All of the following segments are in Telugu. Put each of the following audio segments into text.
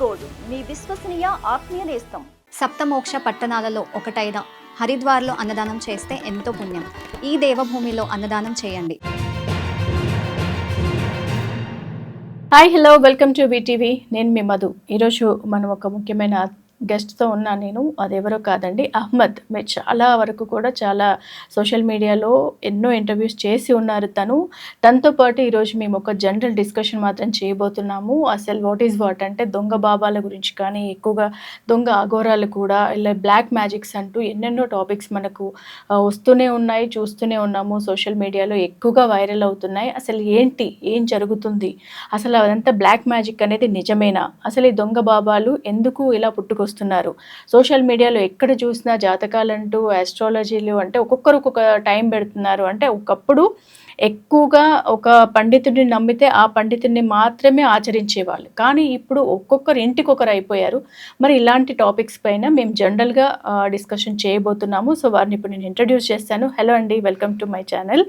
గోల్డ్ మీ విశ్వసనీయ ఆత్మీయ నేస్తం. సప్తమోక్ష పట్టణాలలో ఒకటైన హరిద్వార్లో అన్నదానం చేస్తే ఎంతో పుణ్యం. ఈ దేవభూమిలో అన్నదానం చేయండి. Hi hello welcome to BTV నేను మీ మధు. ఈరోజు మనం ఒక ముఖ్యమైన గెస్ట్తో ఉన్నాను నేను అదెవరో కాదండి అహ్మద్. మీరు చాలా వరకు కూడా చాలా సోషల్ మీడియాలో ఎన్నో ఇంటర్వ్యూస్ చేసి ఉన్నారు తను. తనతో పాటు ఈరోజు మేము ఒక జనరల్ డిస్కషన్ మాత్రం చేయబోతున్నాము. అసలు వాట్ ఈజ్ వాట్ అంటే దొంగ బాబాల గురించి కానీ ఎక్కువగా దొంగ అఘోరాలు కూడా ఇలా బ్లాక్ మ్యాజిక్స్ అంటూ ఎన్నెన్నో టాపిక్స్ మనకు వస్తూనే ఉన్నాయి చూస్తూనే ఉన్నాము. సోషల్ మీడియాలో ఎక్కువగా వైరల్ అవుతున్నాయి. అసలు ఏంటి? ఏం జరుగుతుంది? అసలు అదంతా బ్లాక్ మ్యాజిక్ అనేది నిజమేనా? అసలు ఈ దొంగ బాబాలు ఎందుకు ఇలా చూస్తున్నారు. సోషల్ మీడియాలో ఎక్కడ చూసినా జాతకాలంటూ ఆస్ట్రాలజీలు అంటే ఒక్కొక్కరు ఒక్కొక్క టైం పెడుతున్నారు. అంటే ఒకప్పుడు ఎక్కువగా ఒక పండితుడిని నమ్మితే ఆ పండితుడిని మాత్రమే ఆచరించేవాళ్ళు. కానీ ఇప్పుడు ఒక్కొక్కరు ఇంటికొకరు అయిపోయారు. మరి ఇలాంటి టాపిక్స్ పైన మేము జనరల్గా డిస్కషన్ చేయబోతున్నాము. సో వారిని ఇప్పుడు నేను ఇంట్రడ్యూస్ చేస్తాను. హలో అండి welcome to my channel.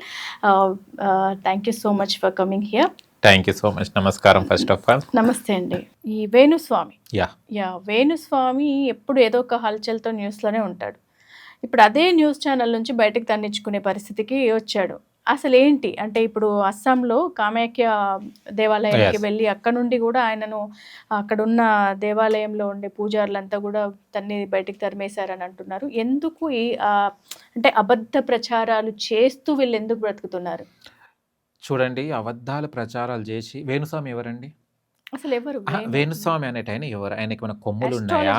Thank you so much for coming here. Thank you so much నమస్కారం ఫస్ట్ ఆఫ్ ఆల్ నమస్తే అండి. ఈ వేణుస్వామి. యా యా వేణుస్వామి ఎప్పుడు ఏదో ఒక హల్చల్తో న్యూస్లోనే ఉంటాడు. ఇప్పుడు అదే న్యూస్ ఛానల్ నుంచి బయటకు తన్నించుకునే పరిస్థితికి వచ్చాడు. అసలు ఏంటి? అంటే ఇప్పుడు అస్సాంలో కామాఖ్య దేవాలయానికి. వెళ్ళి అక్కడ నుండి కూడా ఆయనను అక్కడ ఉన్న దేవాలయంలో ఉండే పూజారులంతా కూడా తన్ని బయటికి తరిమేశారని అంటున్నారు. ఎందుకు ఈ అంటే అబద్ధ ప్రచారాలు చేస్తూ వీళ్ళు ఎందుకు బ్రతుకుతున్నారు? చూడండి అబద్ధాల ప్రచారాలు చేసి వేణుస్వామి ఎవరండి? అసలు ఎవరు వేణుస్వామి అనేట ఆయన ఎవరు? ఆయనకి మన కొమ్ములు ఉన్నాయా?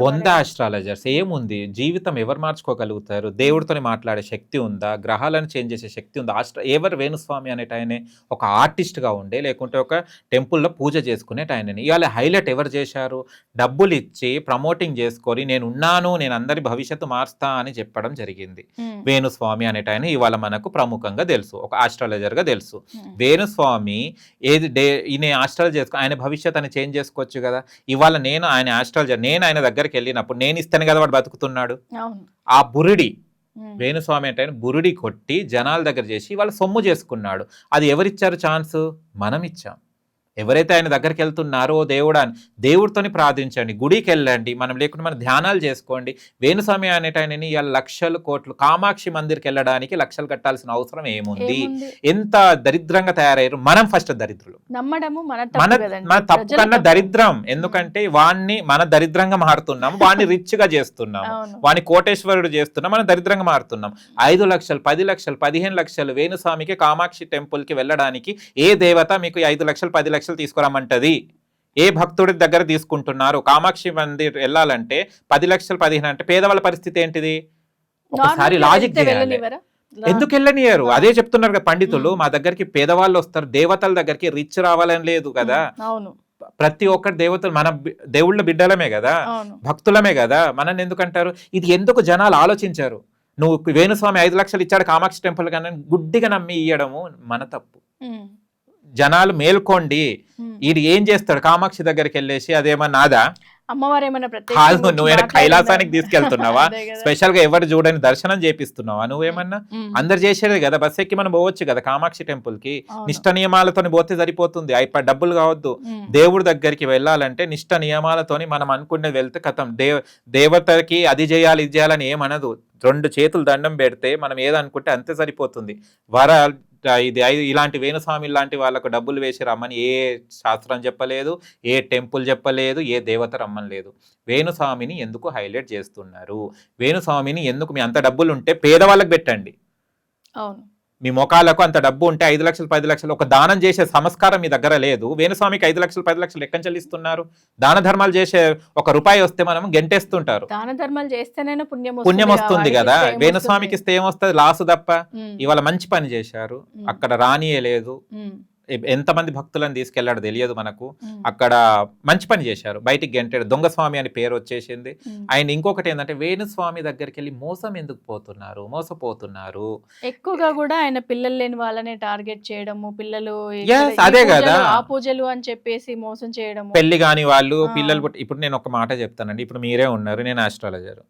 బొంద. ఆస్ట్రాలజర్స్ ఏముంది? జీవితం ఎవరు మార్చుకోగలుగుతారు? దేవుడితోని మాట్లాడే శక్తి ఉందా? గ్రహాలను చేంజ్ చేసే శక్తి ఉందా? ఆస్ట్ర ఎవరు వేణుస్వామి అనేట ఆయనే ఒక ఆర్టిస్ట్గా ఉండే లేకుంటే ఒక టెంపుల్లో పూజ చేసుకునేట ఆయనని ఇవాళ హైలైట్ ఎవరు చేశారు? డబ్బులు ఇచ్చి ప్రమోటింగ్ చేసుకొని నేను ఉన్నాను నేను అందరి భవిష్యత్తు మారుస్తా అని చెప్పడం జరిగింది. వేణుస్వామి అనేట ఆయన ఇవాళ మనకు ప్రముఖంగా తెలుసు. ఒక ఆస్ట్రాలజర్గా తెలుసు. వేణుస్వామి ఏది డే ఈయన ఆస్ట్రాలజీ చేసుకో ఆయన భవిష్యత్ అని చేంజ్ చేసుకోవచ్చు కదా. ఇవాళ నేను ఆయన ఆస్ట్రాలజర్ నేను ఆయన దగ్గరికి వెళ్ళినప్పుడు నేను ఇస్తాను కదా వాడు బతుకుతున్నాడు. ఆ బురుడి. వేణుస్వామి అంటే బురుడి కొట్టి జనాల దగ్గర చేసి ఇవాళ సొమ్ము చేసుకున్నాడు. అది ఎవరిచ్చారు ఛాన్స్ మనం ఇచ్చాం. ఎవరైతే ఆయన దగ్గరికి వెళ్తున్నారో దేవుడా అని దేవుడితోని ప్రార్థించండి గుడికి వెళ్ళండి మనం లేకుండా మన ధ్యానాలు చేసుకోండి. వేణుస్వామి అనేట ఆయనని లక్షలు కోట్లు కామాక్షి మందిర్కి వెళ్ళడానికి లక్షలు కట్టాల్సిన అవసరం ఏముంది? ఎంత దరిద్రంగా తయారయ్యారు? మనం ఫస్ట్ దరిద్రులు. నమ్మడము మన మన తప్పు కన్నా. దరిద్రం. ఎందుకంటే వాణ్ణి మన దరిద్రంగా మారుతున్నాం వాణ్ణి రిచ్గా చేస్తున్నాం అవును. వాణ్ణి కోటేశ్వరుడు చేస్తున్నాం మనం దరిద్రంగా మారుతున్నాం. ఐదు లక్షలు పది లక్షలు పదిహేను లక్షలు వేణుస్వామికి కామాక్షి టెంపుల్కి వెళ్ళడానికి ఏ దేవత మీకు ఐదు లక్షలు పది లక్షలు తీసుకురమ్మంటది ఏ భక్తుడి దగ్గర తీసుకుంటున్నారు? కామాక్షి మందిర్ వెళ్ళాలంటే పది లక్షలు పదిహేను అంటే పేదవాళ్ళ పరిస్థితి ఏంటిది? ఒకసారి లాజిక్ చేయాలి ఎందుకు వెళ్ళనియరు. అదే చెప్తున్నారు కదా పండితులు. మా దగ్గరికి పేదవాళ్ళు వస్తారు దేవతల దగ్గరికి రిచ్ రావాలని లేదు కదా. ప్రతి ఒక్కరు దేవతలు మన దేవుళ్ళ బిడ్డలమే కదా. భక్తులమే కదా. మనల్ని ఎందుకంటారు? ఇది ఎందుకు జనాలు ఆలోచించారు? నువ్వు వేణుస్వామి ఐదు లక్షలు ఇచ్చాడు కామాక్షి టెంపుల్ కానీ గుడ్డిగా నమ్మి ఇయ్యడము మన తప్పు. జనాలు మేల్కోండి. ఇది ఏం చేస్తాడు? కామాక్షి దగ్గరికి వెళ్ళేసి అదేమన్నా నాదా? అమ్మవారు ఏమైనా కాదు మాట్లాడిందా? కైలాసానికి తీసుకెళ్తున్నావా. స్పెషల్గా ఎవరు చూడని దర్శనం చేపిస్తున్నావా? నువ్వేమన్నా? అందరు చేసేదే కదా బస్ ఎక్కి మనం పోవచ్చు కదా కామాక్షి టెంపుల్కి. నిష్ట నియమాలతోని పోతే సరిపోతుంది. అయిపో డబ్బులు కావద్దు. దేవుడి దగ్గరికి వెళ్ళాలంటే నిష్ట నియమాలతోని మనం అనుకునేది వెళ్తే కథం దేవ దేవతకి అది చేయాలి ఇది చేయాలని ఏమనదు. రెండు చేతులు దండం పెడితే మనం ఏదనుకుంటే అంతే సరిపోతుంది. వర ఇది ఐ- ఇలాంటి వేణుస్వామి లాంటి వాళ్ళకు డబ్బులు వేసి రమ్మని ఏ శాస్త్రం చెప్పలేదు ఏ టెంపుల్ చెప్పలేదు ఏ దేవత రమ్మని లేదు వేణుస్వామిని ఎందుకు హైలైట్ చేస్తున్నారు? వేణుస్వామిని ఎందుకు మీ అంత డబ్బులు ఉంటే పేదవాళ్ళకి పెట్టండి. అవును. మీ మొఖాలకు అంత డబ్బు ఉంటే ఐదు లక్షలు పది లక్షలు ఒక దానం చేసే సంస్కారం మీ దగ్గర లేదు. వేణుస్వామికి ఐదు లక్షలు పది లక్షలు ఎక్కడి చెల్లిస్తున్నారు. దాన ధర్మాలు చేసే ఒక రూపాయి వస్తే మనం గెంటేస్తుంటారు. దాన ధర్మాలు చేస్తేనైనా పుణ్యం పుణ్యం వస్తుంది కదా? వేణుస్వామికి ఇస్తే ఏమొస్తుంది లాసు తప్ప. ఇవాళ మంచి పని చేశారు. అక్కడ రానియలేదు. ఉమ్, ఎ- ఎంతమంది భక్తులను తీసుకెళ్ళాడో తెలియదు మనకు. అక్కడ మంచి పని చేశారు. బయటికి గెంటాడు. దొంగ స్వామి అని పేరు వచ్చేసింది. ఆయన ఇంకొకటి ఏంటంటే వేణుస్వామి దగ్గరికి వెళ్ళి మోసం ఎందుకు పోతున్నారు? మోసపోతున్నారు. ఎక్కువగా కూడా ఆయన పిల్లలు లేని వాళ్ళనే టార్గెట్ చేయడము పిల్లలు అదే కదా. ఆ పూజలు అని చెప్పేసి మోసం చేయడము. పెళ్ళి కాని వాళ్ళు. పిల్లలు ఇప్పుడు నేను ఒక మాట చెప్తానండి. ఇప్పుడు మీరే ఉన్నారు. నేను ఆస్ట్రాలజర్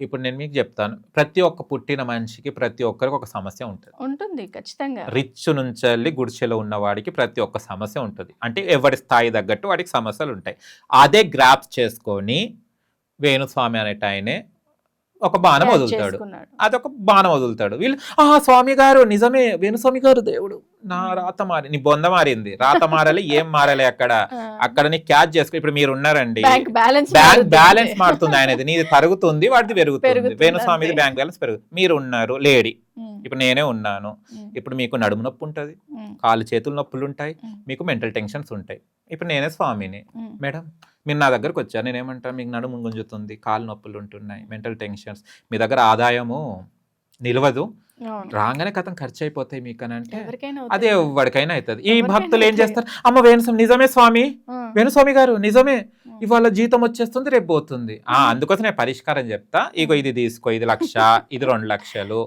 ఇప్పుడు నేను మీకు చెప్తాను. ప్రతి ఒక్క పుట్టిన మనిషికి ప్రతి ఒక్కరికి ఒక సమస్య ఉంటుంది. ఉంటుంది ఖచ్చితంగా. రిచ్ నుంచి వెళ్ళి గుడిసెలో ఉన్న వాడికి ప్రతి ఒక్క సమస్య ఉంటుంది. అంటే ఎవరి స్థాయి తగ్గట్టు వాడికి సమస్యలు ఉంటాయి. అదే గ్రాప్స్ చేసుకొని వేణుస్వామి అనేట ఆయనే ఒక బాణం వదులుతాడు. అదొక బాణం వదులుతాడు. వీళ్ళు ఆ స్వామి గారు నిజమే. వేణుస్వామి గారు దేవుడు. నా రాత మారి నీ బొంద మారింది. రాత మారాలి ఏం మారాలి అక్కడ. అక్కడ నీ క్యాచ్ చేసుకో ఇప్పుడు మీరు ఉన్నారండి. బ్యాంక్ బ్యాలెన్స్ బ్యాంక్ మారుతుంది. బ్యాలెన్స్ మారుతుంది ఆయనది. నీది తరుగుతుంది వాడిది పెరుగుతుంది. వేణుస్వామిది. బ్యాంక్ బ్యాలెన్స్ పెరుగుతుంది మీరు ఉన్నారు లేడీ. ఇప్పుడు నేనే ఉన్నాను. ఇప్పుడు మీకు నడుము నొప్పి ఉంటుంది. కాలు చేతులు నొప్పులు ఉంటాయి. మీకు మెంటల్ టెన్షన్స్ ఉంటాయి. ఇప్పుడు నేనే స్వామిని. మేడం మీరు నా దగ్గరకు వచ్చారు. నేనేమంటా మీకు నడుము గుంజుతుంది కాలు నొప్పులు ఉంటున్నాయి మెంటల్ టెన్షన్స్. మీ దగ్గర ఆదాయము నిలవదు. రాగానే కథం ఖర్చు అయిపోతాయి మీకు అని అంటే అదే. ఎవరికైనా అవుతుంది. ఈ భక్తులు ఏం. చేస్తారు? అమ్మ వేణుస్వామి నిజమే స్వామి? వేణుస్వామి గారు నిజమే. ఇవాళ జీతం వచ్చేస్తుంది రేపు పోతుంది. ఆ అందుకోసం నేను పరిష్కారం చెప్తా. ఇగో ఇది తీసుకో ఇది లక్ష ఇది రెండు లక్షలు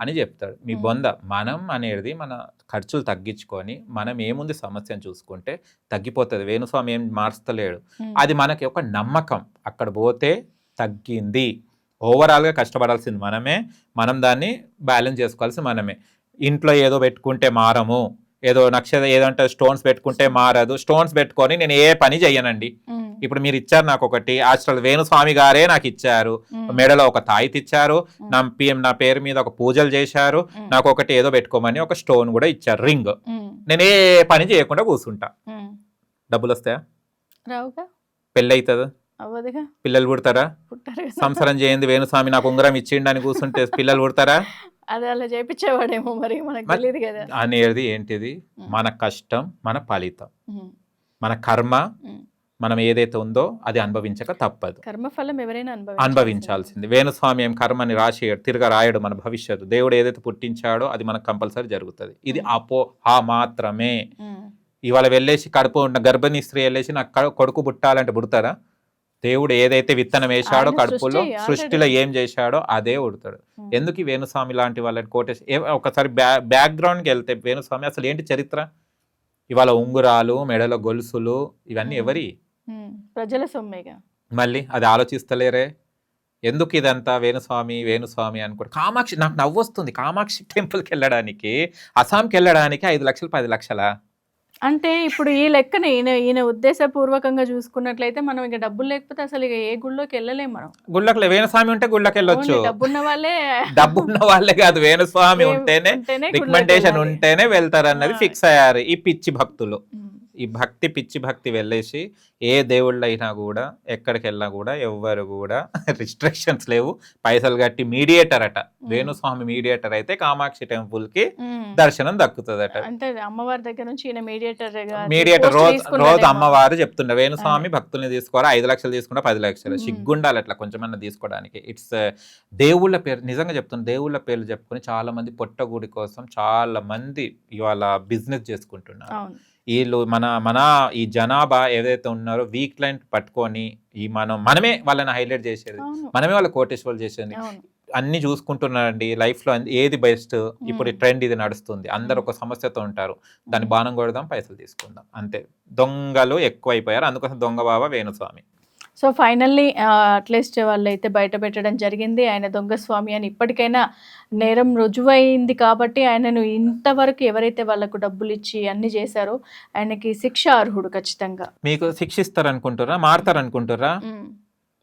అని చెప్తాడు. మీ. బొంద మనం అనేది మన ఖర్చులు తగ్గించుకొని మనం ఏముంది సమస్యను చూసుకుంటే తగ్గిపోతుంది. వేణుస్వామి ఏం మార్చలేడు. అది మనకి ఒక నమ్మకం. అక్కడ పోతే తగ్గింది. ఓవరాల్గా కష్టపడాల్సింది మనమే మనం దాన్ని బ్యాలెన్స్ చేసుకోవాల్సింది మనమే. ఇంట్లో ఏదో పెట్టుకుంటే మారము ఏదో నక్షత్ర ఏదంటే స్టోన్స్ పెట్టుకుంటే మారదు స్టోన్స్ పెట్టుకొని నేను ఏ పని చెయ్యనండి. ఇప్పుడు మీరు ఇచ్చారు నాకు ఒకటి ఆస్ట్రల్ వేణుస్వామి గారే నాకు ఇచ్చారు మెడలో ఒక తాయిత్ ఇచ్చారు. నా పిఎం నా పేరు మీద ఒక పూజలు చేశారు నాకు ఒకటి ఏదో పెట్టుకోమని ఒక స్టోన్ కూడా ఇచ్చారు రింగ్. నేను ఏ పని చేయకుండా కూర్చుంటా. డబ్బులు వస్తాయా? పెళ్ళి అవుతుందా అవ్వదుగా. పిల్లలు పుడతారా. సంసారం చేయండి వేణుస్వామి నాకు ఉంగరం ఇచ్చిండు అని కూర్చుంటే పిల్లలు పుడతారా? అది అలా చేపించేవాడేమో మరి మనకు తెలియదు కదా. అనేది ఏంటిది. మన కష్టం మన ఫలితం. మన కర్మ. మనం ఏదైతే ఉందో అది అనుభవించక తప్పదు. కర్మఫలం ఎవరైనా అనుభవించాల్సిందే. వేణుస్వామి ఏం కర్మని రాసేయడు తిరగ రాయడు మన భవిష్యత్తు. దేవుడు ఏదైతే పుట్టించాడో అది మనకు కంపల్సరీ జరుగుతుంది. ఇది. అపో ఆ మాత్రమే. ఇవాళ వెళ్ళేసి కడుపు ఉన్న గర్భిణీ స్త్రీ వెళ్ళేసి నాకు కడు- కొడుకు పుట్టాలంటే పుడతారా? దేవుడు ఏదైతే విత్తనం వేశాడో కడుపులో సృష్టి, సృష్టిలో. ఏం చేశాడో అదే ఉడతాడు ఉమ్. ఎందుకు ఈ వేణుస్వామి లాంటి వాళ్ళని కోటేసి ఏ- ఒకసారి బ్యా బ్యాక్గ్రౌండ్కి వెళ్తే వేణుస్వామి అసలు ఏంటి చరిత్ర? ఇవాళ ఉంగురాలు మెడలో గొలుసులు ఇవన్నీ ఉమ్. ఎవరి? ప్రజల సొమ్మేగా. మళ్ళీ అది ఆలోచిస్తలేరే? ఎందుకు ఇదంతా వేణుస్వామి వేణుస్వామి అనుకుంటే? కామాక్షి నాకు నవ్వు వస్తుంది కామాక్షి టెంపుల్కి వెళ్ళడానికి అస్సాంకి వెళ్ళడానికి ఐదు లక్షలు పది లక్షలా? అంటే ఇప్పుడు ఈ లెక్కన ఈయన ఈయన ఉద్దేశపూర్వకంగా చూసుకున్నట్లయితే మనం ఇక డబ్బులు లేకపోతే అసలు ఇక ఏ గుళ్ళోకి వెళ్ళలేం మనం. గుళ్ళకి వేణుస్వామి ఉంటే గుళ్ళకి వెళ్ళొచ్చు. డబ్బున్న వాళ్ళే. డబ్బు ఉన్న వాళ్ళే కాదు వేణుస్వామి ఉంటేనే రికమెండేషన్. ఉంటేనే వెళ్తారు అన్నది. ఫిక్స్ అయ్యారు ఈ పిచ్చి భక్తులు. ఈ భక్తి పిచ్చి భక్తి వెళ్ళేసి ఏ దేవుళ్ళు అయినా కూడా ఎక్కడికి వెళ్ళినా కూడా ఎవ్వరు కూడా రిస్ట్రిక్షన్స్ లేవు. పైసలు కట్టి మీడియేటర్ అట. వేణుస్వామి మీడియేటర్ అయితే కామాక్షి టెంపుల్కి. దర్శనం దక్కుతుందట. అంటే అమ్మవారి దగ్గర నుంచి ఈయన మీడియేటర్ మీడియేటర్ రోజు రోజు అమ్మవారు చెప్తుండే వేణుస్వామి భక్తుల్ని తీసుకోరా? ఐదు లక్షలు తీసుకుంటా పది లక్షలు. సిగ్గుండాలి అట్లా కొంచెమన్నా తీసుకోవడానికి. ఇట్స్ దేవుళ్ళ పేరు నిజంగా చెప్తున్నా దేవుళ్ళ పేర్లు చెప్పుకొని చాలా మంది పొట్టగుడి కోసం చాలా మంది ఇవాళ బిజినెస్ చేసుకుంటున్నారు. వీళ్ళు మన మన ఈ జనాభా ఏదైతే ఉన్నారో వీక్ లైన్ పట్టుకొని ఈ మనం మనమే వాళ్ళని హైలైట్ చేసేది. మనమే వాళ్ళ కోటేశ్వర్లు చేసేది. అన్ని చూసుకుంటున్నారండి. లైఫ్లో ఏది బెస్ట్? ఇప్పుడు ట్రెండ్ ఇది నడుస్తుంది. అందరు ఒక సమస్యతో ఉంటారు. దాన్ని బాణం కొడదాం పైసలు తీసుకుందాం. అంతే. దొంగలు ఎక్కువైపోయారు. అందుకోసం దొంగ Baba Venuswamy. So finally at least వాళ్ళు అయితే బయట పెట్టడం జరిగింది. ఆయన దొంగ స్వామి అని ఇప్పటికైనా నేరం రుజువైంది కాబట్టి ఆయనను ఇంతవరకు ఎవరైతే వాళ్ళకు డబ్బులు ఇచ్చి అన్ని చేశారో ఆయనకి శిక్ష అర్హుడు ఖచ్చితంగా. మీకు శిక్షిస్తారు అనుకుంటారా మారుతారు అనుకుంటారా ఉమ్.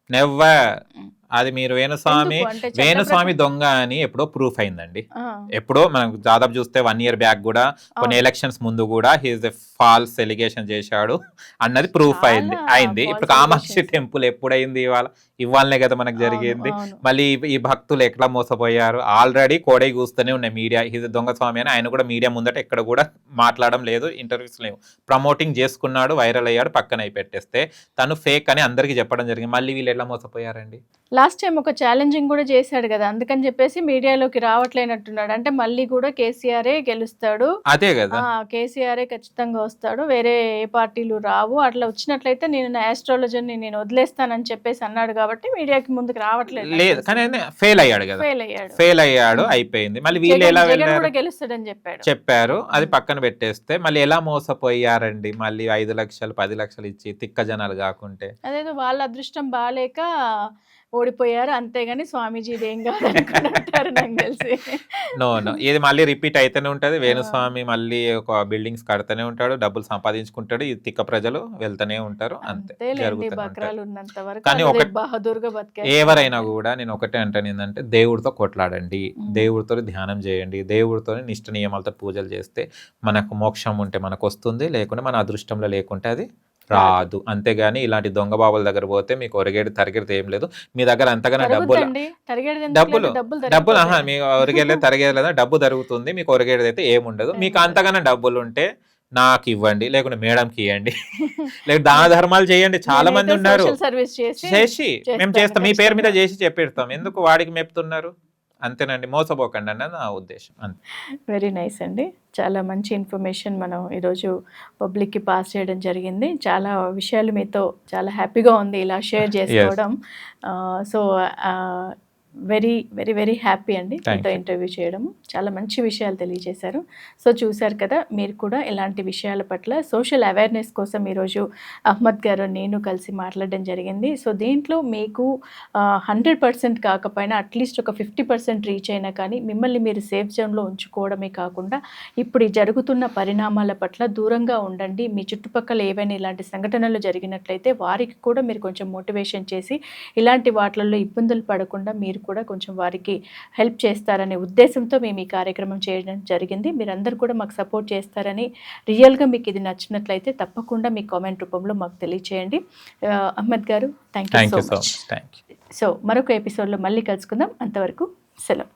Never Mm. అది మీరు వేణుస్వామి వేణుస్వామి దొంగ అని ఎప్పుడో ప్రూఫ్ అయిందండి. ఎప్పుడో మనం దాదాపు చూస్తే వన్ ఇయర్ బ్యాక్ కూడా కొన్ని. ఎలక్షన్స్ ముందు కూడా హీజ్ ఫాల్స్ ఎలిగేషన్ చేశాడు అన్నది ప్రూఫ్ అయింది. అయింది. ఇప్పుడు కామాక్షి. టెంపుల్ ఎప్పుడైంది ఇవాళ? ఇవాళనే కదా మనకు జరిగింది. మళ్ళీ ఈ- భక్తులు ఎట్లా మోసపోయారు? ఆల్రెడీ కోడై కూస్తూనే ఉన్నాయి మీడియా ఇది దొంగ స్వామి అని ఆయన కూడా మీడియా ముందట ఎక్కడ కూడా మాట్లాడడం లేదు ఇంటర్వ్యూస్ లేవు. ప్రమోటింగ్ చేసుకున్నాడు వైరల్ అయ్యాడు పక్కన అయి పెట్టేస్తే తను ఫేక్ అని అందరికీ చెప్పడం జరిగింది. మళ్ళీ వీళ్ళు ఎట్లా మోసపోయారండి? లాస్ట్ టైం ఒక ఛాలెంజింగ్ కూడా చేశాడు కదా అందుకని చెప్పేసి మీడియాలోకి రావట్లేనట్టున్నాడు. అంటే మళ్ళీ కూడా కేసీఆరే గెలుస్తాడు. అదే కదా. కేసీఆరే ఖచ్చితంగా వస్తాడు. వేరే ఏ పార్టీలు రావు. అట్లా వచ్చినట్లయితే నేను నా ఆస్ట్రాలజర్ని నేను వదిలేస్తానని చెప్పేసి అన్నాడు కాబట్టి మీడియాకి ముందుకు రావట్లేదు. లేదు కానీ ఫెయిల్ అయ్యాడు కదా. ఫెయిల్ అయ్యాడు. ఫెయిల్ అయ్యాడు అయిపోయింది. మళ్ళీ వీళ్ళు ఎలా వెళ్ళారు? గెలుస్తాడని చెప్పాడు. చెప్పారు. అది పక్కన పెట్టేస్తే మళ్ళీ ఎలా మోసపోయారండి? మళ్ళీ ఐదు లక్షలు పది లక్షలు ఇచ్చి తిక్క జనాలు కాకుంటే. అదేదో వాళ్ళ అదృష్టం బాగాలేక ఓడిపోయారు. అంతేగాని స్వామీజీ ఇదేం కాదు నాకు తెలిసి. No no. ఇది మళ్ళీ రిపీట్ అయితేనే ఉంటది. వేణుస్వామి మళ్ళీ ఒక బిల్డింగ్స్ కడతానే ఉంటాడు. డబ్బులు సంపాదించుకుంటాడు. ఈ తిక్క ప్రజలు వెళ్తూనే ఉంటారు. అంతే. బక్రాలు ఉన్నంత వరకు కానీ ఒక- బహదూర్గా బతికే ఎవరైనా కూడా నేను ఒకటే అంటాను ఏంటంటే దేవుడితో కొట్లాడండి. దేవుడితో ధ్యానం చేయండి. దేవుడితో నిష్ట నియమాలతో పూజలు చేస్తే మనకు మోక్షం ఉంటే మనకు వస్తుంది. లేకుంటే మన అదృష్టంలో లేకుంటే అది రాదు. అంతేగాని ఇలాంటి దొంగ బాబుల దగ్గర పోతే మీకు ఒరిగేది తరిగేది ఏం లేదు. మీ దగ్గర అంతగానే డబ్బులు డబ్బులు? డబ్బులు ఆహా. మీకు ఒరిగేది తరిగేది లేదా? డబ్బు తరుగుతుంది. మీకు ఒరిగేది అయితే ఏముండదు మీకు అంతగానే డబ్బులు ఉంటే నాకు ఇవ్వండి. లేకుంటే మేడంకి ఇవ్వండి లేకుంటే దాన ధర్మాలు చేయండి. చాలా మంది ఉన్నారు. చేసి మేము చేస్తాం. మీ పేరు మీద. చేసి చెప్పిస్తాం. ఎందుకు వాడికి మెప్తున్నారు? అంతేనండి. మోసపోకండి అన్నది నా ఉద్దేశం. అంతే. వెరీ నైస్ అండి. చాలా మంచి ఇన్ఫర్మేషన్ మనం ఈరోజు పబ్లిక్కి పాస్ చేయడం జరిగింది. చాలా విషయాలు మీతో చాలా హ్యాపీగా ఉంది ఇలా షేర్ చేసుకోవడం. So very very very happy అండి మీతో. ఇంటర్వ్యూ చేయడం చాలా మంచి విషయాలు తెలియజేశారు. సో చూశారు కదా మీరు కూడా ఇలాంటి విషయాల పట్ల సోషల్ అవేర్నెస్ కోసం ఈరోజు అహ్మద్ గారు నేను కలిసి మాట్లాడడం జరిగింది. సో దీంట్లో మీకు హండ్రెడ్ పర్సెంట్ కాకపోయినా అట్లీస్ట్ ఒక ఫిఫ్టీ పర్సెంట్ రీచ్ అయినా కానీ మిమ్మల్ని మీరు సేఫ్ జోన్లో ఉంచుకోవడమే కాకుండా ఇప్పుడు జరుగుతున్న పరిణామాల పట్ల దూరంగా ఉండండి. మీ చుట్టుపక్కల ఏవైనా ఇలాంటి సంఘటనలు జరిగినట్లయితే వారికి కూడా మీరు కొంచెం మోటివేషన్ చేసి ఇలాంటి వాటిల్లో ఇబ్బందులు పడకుండా మీరు కూడా కొంచెం వారికి హెల్ప్ చేస్తారనే ఉద్దేశంతో మేము ఈ కార్యక్రమం చేయడం జరిగింది. మీరందరూ కూడా మాకు సపోర్ట్ చేస్తారని రియల్గా మీకు ఇది నచ్చినట్లయితే తప్పకుండా మీ కామెంట్ రూపంలో మాకు తెలియచేయండి. అహ్మద్ గారు thank you so much so మరొక ఎపిసోడ్లో మళ్ళీ కలుసుకుందాం. అంతవరకు సెలవు.